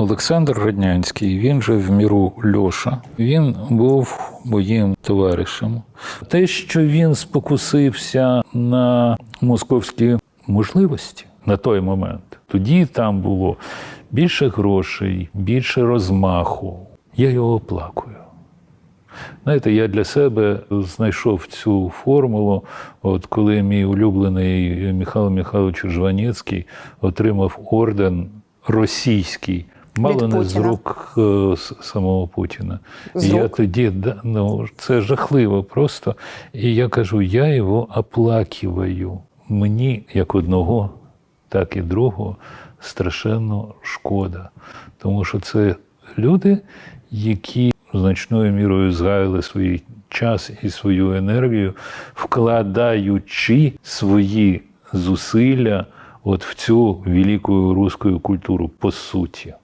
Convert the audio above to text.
Олександр Раднянський, він же в міру Льоша, він був моїм товаришем. Те, що він спокусився на московські можливості на той момент, тоді там було більше грошей, більше розмаху. Я його оплакую. Знаєте, я для себе знайшов цю формулу, от коли мій улюблений Михайло Михайлович Жванецький отримав орден російський, мало Від не з рук е, самого Путіна. З І я рук. тоді ну, це жахливо просто. І я кажу, я його оплакиваю. Мені як одного, так і другого страшенно шкода. Тому що це люди, які значною мірою згаяли свій час і свою енергію, вкладаючи свої зусилля от в цю велику руську культуру по суті.